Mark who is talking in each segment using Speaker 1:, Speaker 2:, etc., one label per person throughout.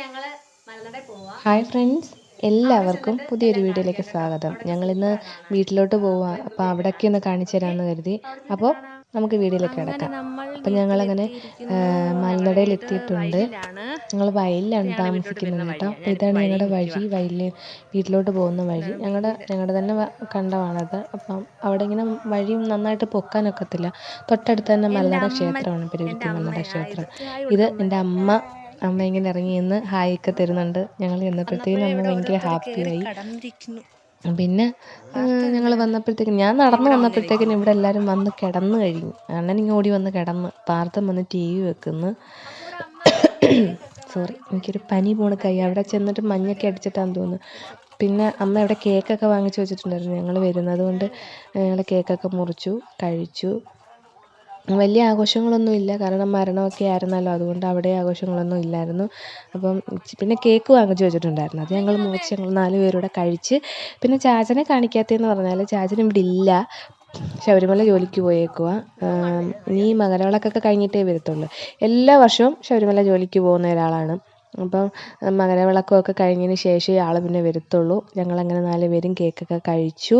Speaker 1: ഞങ്ങൾ മലനടയിൽ പോവാ.
Speaker 2: Hi friends എല്ലാവർക്കും പുതിയൊരു വീഡിയോയിലേക്ക് സ്വാഗതം. ഞങ്ങളിന്ന് വീട്ടിലോട്ട് പോവാം. അപ്പോൾ അവിടെയൊക്കെ ഒന്ന് കാണിച്ചു തരാമെന്ന് കരുതി. അപ്പോൾ നമുക്ക് വീഡിയോയിലേക്ക് കിടക്കാം. അപ്പം ഞങ്ങളങ്ങനെ മലനടയിൽ എത്തിയിട്ടുണ്ട്. ഞങ്ങൾ വയലിലാണ് താമസിക്കുന്നത് കേട്ടോ. അപ്പോൾ ഇതാണ് ഞങ്ങളുടെ വഴി. വയലിൽ വീട്ടിലോട്ട് പോകുന്ന വഴി. ഞങ്ങളുടെ ഞങ്ങളുടെ തന്നെ കണ്ടമാണത്. അപ്പം അവിടെ ഇങ്ങനെ വഴി നന്നായിട്ട് പൊക്കാനൊക്കത്തില്ല തൊട്ടടുത്ത് തന്നെ മലനട ക്ഷേത്രമാണ്. പെരുവിത്തി മലനട ക്ഷേത്രം. ഇത് എന്റെ അമ്മ അമ്മ ഇങ്ങനെ ഇറങ്ങി നിന്ന് ഒക്കെ തരുന്നുണ്ട്. ഞങ്ങൾ ചെന്നപ്പോഴത്തേക്കും അമ്മ ഭയങ്കര ഹാപ്പിയായി പിന്നെ ഞങ്ങൾ വന്നപ്പോഴത്തേക്കും ഞാൻ നടന്നു വന്നപ്പോഴത്തേക്കിനും ഇവിടെ എല്ലാവരും വന്ന് കിടന്നു കഴിഞ്ഞു. അണ്ണൻ ഇങ്ങനെ ഓടി വന്ന് കിടന്ന് പാർത്ഥം വന്ന് ടി വി വെക്കുന്നു. സോറി എനിക്കൊരു പനി പോണ കൈ. അവിടെ ചെന്നിട്ട് മഞ്ഞൊക്കെ അടിച്ചിട്ടാന്ന് തോന്നുന്നു. പിന്നെ അമ്മ ഇവിടെ കേക്കൊക്കെ വാങ്ങിച്ചു വെച്ചിട്ടുണ്ടായിരുന്നു ഞങ്ങൾ വരുന്നത് കൊണ്ട്. ഞങ്ങൾ കേക്കൊക്കെ മുറിച്ചു കഴിച്ചു. വലിയ ആഘോഷങ്ങളൊന്നും ഇല്ല. കാരണം മരണമൊക്കെ ആയിരുന്നല്ലോ. അതുകൊണ്ട് അവിടെ ആഘോഷങ്ങളൊന്നും ഇല്ലായിരുന്നു. അപ്പം പിന്നെ കേക്ക് വാങ്ങിച്ചു വെച്ചിട്ടുണ്ടായിരുന്നു. അത് ഞങ്ങൾ മുറിച്ച് ഞങ്ങൾ നാല് പേരൂടെ കഴിച്ച് പിന്നെ ചാച്ചനെ കാണിക്കാത്തതെന്ന് പറഞ്ഞാൽ ചാച്ചൻ ഇവിടെ ഇല്ല. ശബരിമല ജോലിക്ക് പോയേക്കുക ഇനി മകരവിളക്കൊക്കെ കഴിഞ്ഞിട്ടേ വരത്തുള്ളൂ. എല്ലാ വർഷവും ശബരിമല ജോലിക്ക് പോകുന്ന ഒരാളാണ്. അപ്പം മകരവിളക്കമൊക്കെ കഴിഞ്ഞതിന് ശേഷമേ ആൾ പിന്നെ വരത്തുള്ളൂ. ഞങ്ങളങ്ങനെ നാല് പേരും കേക്കൊക്കെ കഴിച്ചു.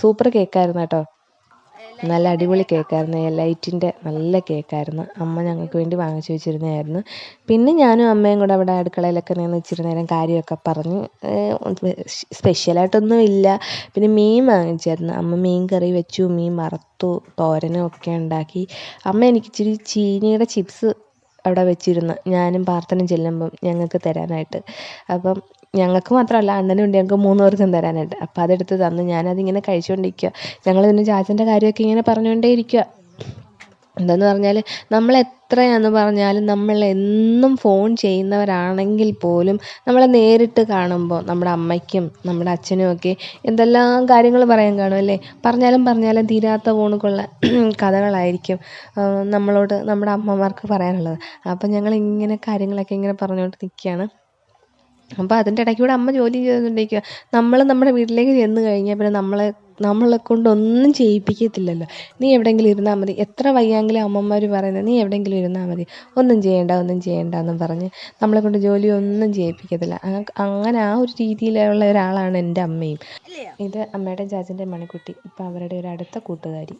Speaker 2: സൂപ്പർ കേക്കായിരുന്നു കേട്ടോ. നല്ല അടിപൊളി കേക്കായിരുന്നു. എലൈറ്റിന്റെ നല്ല കേക്കായിരുന്നു. അമ്മ ഞങ്ങൾക്ക് വേണ്ടി വാങ്ങിച്ചു വെച്ചിരുന്നതായിരുന്നു. പിന്നെ ഞാനും അമ്മയും കൂടെ അവിടെ അടുക്കളയിലൊക്കെ നിന്ന് ഇച്ചിരി നേരം കാര്യമൊക്കെ പറഞ്ഞ് സ്പെഷ്യലായിട്ടൊന്നും ഇല്ല പിന്നെ മീൻ വാങ്ങിച്ചായിരുന്നു. അമ്മ മീൻ കറി വെച്ചു മീൻ വറുത്തു തോരനും ഒക്കെ ഉണ്ടാക്കി. അമ്മ എനിക്ക് ഇച്ചിരി ചീനിയുടെ ചിപ്സ് അവിടെ വെച്ചിരുന്നു. ഞാനും പ്രാർത്ഥന ചെല്ലുമ്പം ഞങ്ങൾക്ക് തരാനായിട്ട്. അപ്പം ഞങ്ങൾക്ക് മാത്രമല്ല അണ്ണനും ഉണ്ട്. ഞങ്ങൾക്ക് മൂന്ന് പേർക്കും തരാനായിട്ട് അപ്പം അതെടുത്ത് തന്നു. ഞാനതിങ്ങനെ കഴിച്ചുകൊണ്ടിരിക്കുക ഞങ്ങൾ പിന്നെ ചാച്ചന്റെ കാര്യമൊക്കെ ഇങ്ങനെ പറഞ്ഞുകൊണ്ടേ ഇരിക്കുക എന്താന്ന് പറഞ്ഞാൽ നമ്മൾ എത്രയാന്ന് പറഞ്ഞാലും നമ്മൾ എന്നും ഫോൺ ചെയ്യുന്നവരാണെങ്കിൽ പോലും നമ്മളെ നേരിട്ട് കാണുമ്പോൾ നമ്മുടെ അമ്മയ്ക്കും നമ്മുടെ അച്ഛനും ഒക്കെ എന്തെല്ലാം കാര്യങ്ങൾ പറയാൻ കാണും അല്ലേ? പറഞ്ഞാലും പറഞ്ഞാലും തീരാത്ത ഫോണുകളുള്ള കഥകളായിരിക്കും നമ്മളോട് നമ്മുടെ അമ്മമാർക്ക് പറയാനുള്ളത്. അപ്പം ഞങ്ങൾ ഇങ്ങനെ കാര്യങ്ങളൊക്കെ ഇങ്ങനെ പറഞ്ഞുകൊണ്ട് നിൽക്കുകയാണ് അപ്പോൾ അതിന്റെ ഇടയ്ക്ക് കൂടെ അമ്മ ജോലി ചെയ്തുകൊണ്ടിരിക്കുക നമ്മൾ നമ്മുടെ വീട്ടിലേക്ക് ചെന്ന് കഴിഞ്ഞാൽ പിന്നെ നമ്മളെ നമ്മളെ കൊണ്ടൊന്നും ചെയ്യിപ്പിക്കത്തില്ലല്ലോ. നീ എവിടെയെങ്കിലും ഇരുന്നാൽ മതി. എത്ര വയ്യാങ്കിലും അമ്മമാർ പറയുന്നത് നീ എവിടെയെങ്കിലും ഇരുന്നാൽ മതി. ഒന്നും ചെയ്യേണ്ട ഒന്നും ചെയ്യേണ്ട എന്നും പറഞ്ഞ് നമ്മളെ കൊണ്ട് ജോലി ഒന്നും ചെയ്യിപ്പിക്കത്തില്ല. അങ്ങ- അങ്ങനെ ആ ഒരു രീതിയിലുള്ള ഒരാളാണ് എന്റെ അമ്മയും. ഇത് അമ്മയുടെ ചാച്ചന്റെ മണിക്കുട്ടി. ഇപ്പം അവരുടെ ഒരു അടുത്ത കൂട്ടുകാരി.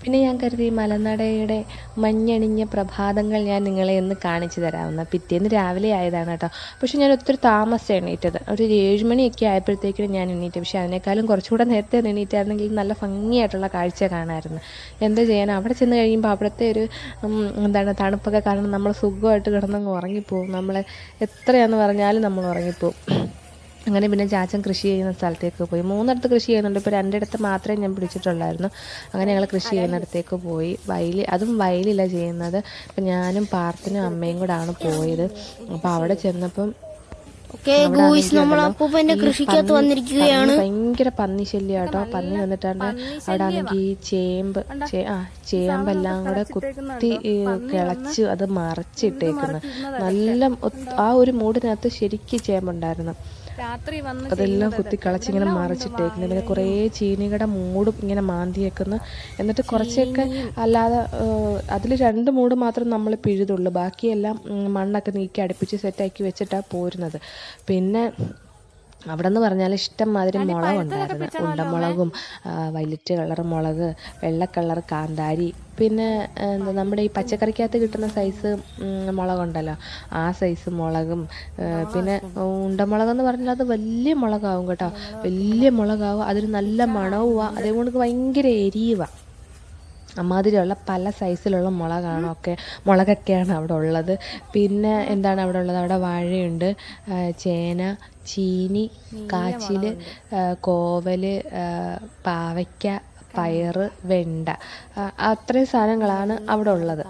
Speaker 2: പിന്നെ ഞാൻ കരുതി മലനടയുടെ മഞ്ഞണിഞ്ഞ പ്രഭാതങ്ങൾ ഞാൻ നിങ്ങളെ ഒന്ന് കാണിച്ചു തരാമെന്ന് പിറ്റേന്ന് രാവിലെ ആയതാണ് കേട്ടോ. പക്ഷെ ഞാൻ ഒത്തിരി താമസിച്ച് എണീറ്റത്. ഒരു ഏഴ് മണിയൊക്കെ ആയപ്പോഴത്തേക്കും ഞാൻ എണീറ്റു. പക്ഷേ അതിനേക്കാളും കുറച്ചുകൂടെ നേരത്തെ എണീറ്റായിരുന്നെങ്കിൽ നല്ല ഭംഗിയായിട്ടുള്ള കാഴ്ച കാണാമായിരുന്നു. എന്താ ചെയ്യാൻ അവിടെ ചെന്ന് കഴിയുമ്പോൾ അവിടുത്തെ ഒരു എന്താണ് തണുപ്പൊക്കെ കാരണം നമ്മൾ സുഖമായിട്ട് കിടന്നങ്ങ് ഉറങ്ങിപ്പോവും. നമ്മൾ എത്രയാണെന്ന് പറഞ്ഞാലും നമ്മൾ ഉറങ്ങിപ്പോവും. അങ്ങനെ പിന്നെ ചാച്ചൻ കൃഷി ചെയ്യുന്ന സ്ഥലത്തേക്ക് പോയി. മൂന്നിടത്ത് കൃഷി ചെയ്യുന്നുണ്ട്. ഇപ്പോൾ രണ്ടിടത്ത് മാത്രമേ ഞാൻ പിടിച്ചിട്ടുള്ളായിരുന്നു. അങ്ങനെ ഞങ്ങൾ കൃഷി ചെയ്യുന്നിടത്തേക്ക് പോയി. വയലിൽ അതും വയലില്ല ചെയ്യുന്നത്. അപ്പം ഞാനും പാർത്തിനും അമ്മയും കൂടെ ആണ് പോയത്. അപ്പോൾ അവിടെ ചെന്നപ്പം
Speaker 3: ഓക്കെ
Speaker 2: അവിടെ
Speaker 3: നമ്മൾ അപ്പൂപ്പന്റെ
Speaker 2: ഈ
Speaker 3: കൃഷിക്കകത്ത് വന്നിരിക്കുകയാണ്.
Speaker 2: ഭയങ്കര പന്നി ശല്യം കേട്ടോ പന്നി വന്നിട്ടാണ്ട് അവിടെ ആണെങ്കിൽ ഈ ചേമ്പ് ചേ- ആ ചേമ്പെല്ലാം കൂടെ കുത്തി കിളച്ച് അത് മറച്ചിട്ടേക്കുന്നത് നല്ല ആ ഒരു മൂടിനകത്ത് ശരിക്കും ചേമ്പുണ്ടായിരുന്നു. അതെല്ലാം കുത്തി കളച്ചിങ്ങനെ മറിച്ചിട്ടേക്കുന്നത് പിന്നെ കുറേ ചീനികളുടെ മൂടും ഇങ്ങനെ മാന്തിയേക്കുന്നു എന്നിട്ട് കുറച്ചൊക്കെ അല്ലാതെ അതിൽ രണ്ട് മൂട് മാത്രം നമ്മൾ പിഴുതുള്ളൂ. ബാക്കിയെല്ലാം മണ്ണൊക്കെ നീക്കി അടുപ്പിച്ച് സെറ്റാക്കി വെച്ചിട്ടാണ് പോരുന്നത്. പിന്നെ അവിടെ നിന്ന് പറഞ്ഞാൽ ഇഷ്ടം മാതിരി മുളകുണ്ടായിരുന്നു ഉണ്ടമുളകും ആ, വൈലറ്റ് കളർ മുളക് വെള്ള കളർ കാന്താരി പിന്നെ എന്താ നമ്മുടെ ഈ പച്ചക്കറിക്കകത്ത് കിട്ടുന്ന സൈസ് മുളകുണ്ടല്ലോ. ആ സൈസ് മുളകും പിന്നെ ഉണ്ടമുളക് എന്ന് പറഞ്ഞാൽ അത് വലിയ മുളകാവും കേട്ടോ. വലിയ മുളകാവും അതൊരു നല്ല മണവുമാണ് അതേപോലെ ഭയങ്കര എരിയുവാണ് അമ്മാതിരിയുള്ള പല സൈസിലുള്ള മുളകാണ് ഒക്കെ മുളകൊക്കെയാണ് അവിടെ ഉള്ളത്. പിന്നെ എന്താണ് അവിടെ ഉള്ളത്? അവിടെ വാഴയുണ്ട് ചേന ചീനി കാച്ചിൽ കോവൽ പാവയ്ക്ക പയറ് വെണ്ട അത്രയും സാധനങ്ങളാണ് അവിടെ ഉള്ളത്.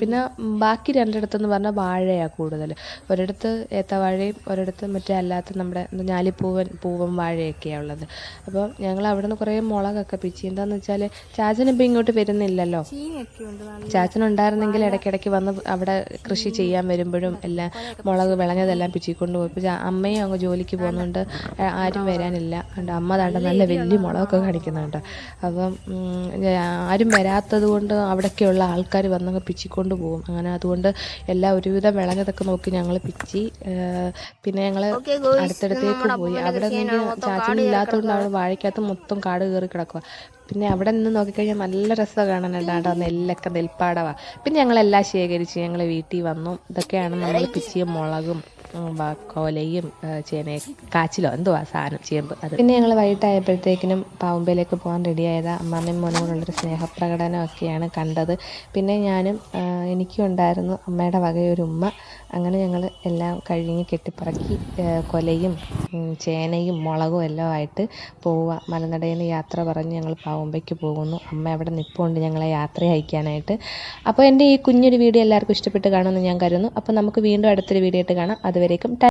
Speaker 2: പിന്നെ ബാക്കി രണ്ടിടത്തെന്ന് പറഞ്ഞാൽ വാഴയാണ് കൂടുതൽ ഒരിടത്ത് ഏത്തവാഴയും ഒരിടത്ത് മറ്റേ അല്ലാത്ത നമ്മുടെ ഞാലിപ്പൂവൻ പൂവൻ വാഴയൊക്കെയാണ് ഉള്ളത്. അപ്പോൾ ഞങ്ങൾ അവിടെ നിന്ന് കുറേ മുളകൊക്കെ പിച്ചി. എന്താണെന്ന് വെച്ചാൽ ചാച്ചൻ ഇപ്പം ഇങ്ങോട്ട് വരുന്നില്ലല്ലോ. ചാച്ചൻ ഉണ്ടായിരുന്നെങ്കിൽ ഇടയ്ക്കിടയ്ക്ക് വന്ന് അവിടെ കൃഷി ചെയ്യാൻ വരുമ്പോഴും എല്ലാം മുളക് വിളഞ്ഞതെല്ലാം പിച്ചിക്കൊണ്ട് പോയി. ഇപ്പോൾ അമ്മയും അങ്ങ് ജോലിക്ക് പോകുന്നതുകൊണ്ട് ആരും വരാനില്ല. അമ്മ താണ്ട നല്ല വലിയ മുളകൊക്കെ കാണിക്കുന്നുണ്ട്. അപ്പം അപ്പം ആരും വരാത്തത് കൊണ്ട് അവിടെയൊക്കെയുള്ള ആൾക്കാർ വന്നങ്ങ് പിച്ചിക്കൊണ്ട് പോകും. അങ്ങനെ അതുകൊണ്ട് എല്ലാം ഒരുവിധം വിളഞ്ഞതൊക്കെ നോക്കി ഞങ്ങൾ പിച്ചി പിന്നെ ഞങ്ങൾ അടുത്തടുത്തേക്ക് പോയി. അവിടെ നിന്ന് ചാച്ചനും ഇല്ലാത്തതുകൊണ്ട് അവിടെ വാഴയ്ക്കകത്ത് മൊത്തം കാട് കയറി കിടക്കുക പിന്നെ അവിടെ നിന്ന് നോക്കിക്കഴിഞ്ഞാൽ നല്ല രസമാണ് കാണാനുണ്ട് കേട്ടോ നെല്ലൊക്കെ നെൽപ്പാടവാ. പിന്നെ ഞങ്ങളെല്ലാം ശേഖരിച്ച് ഞങ്ങൾ വീട്ടിൽ വന്നു. ഇതൊക്കെയാണ് നമ്മൾ പിച്ചിയ മുളകും കോലയും ചേന കാച്ചിലോ? ആ സാധനം ചേമ്പ് അത്. പിന്നെ ഞങ്ങൾ വൈകിട്ടായപ്പോഴത്തേക്കിനും പാവുമ്പയിലേക്ക് പോകാൻ റെഡിയായത് അമ്മാമ്മയും മോനും കൂടെയുള്ളൊരു സ്നേഹപ്രകടനമൊക്കെയാണ് കണ്ടത്. പിന്നെ ഞാനും എനിക്കും ഉണ്ടായിരുന്നു അമ്മയുടെ വകയൊരു ഉമ്മ. അങ്ങനെ ഞങ്ങൾ എല്ലാം കഴിഞ്ഞ് കെട്ടിപ്പറക്കി കൊലയും ചേനയും മുളകും എല്ലാം ആയിട്ട് പോവുക. മലനടയിൽ യാത്ര പറഞ്ഞ് ഞങ്ങൾ പാവുമ്പയ്ക്ക് പോകുന്നു. അമ്മ അവിടെ നിൽപ്പുണ്ട് ഞങ്ങളെ യാത്ര അയക്കാനായിട്ട്. അപ്പോൾ എന്റെ ഈ കുഞ്ഞൊരു വീഡിയോ എല്ലാവർക്കും ഇഷ്ടപ്പെട്ട് കാണുമെന്ന് ഞാൻ കരുതുന്നു. അപ്പോൾ നമുക്ക് വീണ്ടും അടുത്തൊരു വീഡിയോ ആയിട്ട് കാണാം. അതുവരേക്കും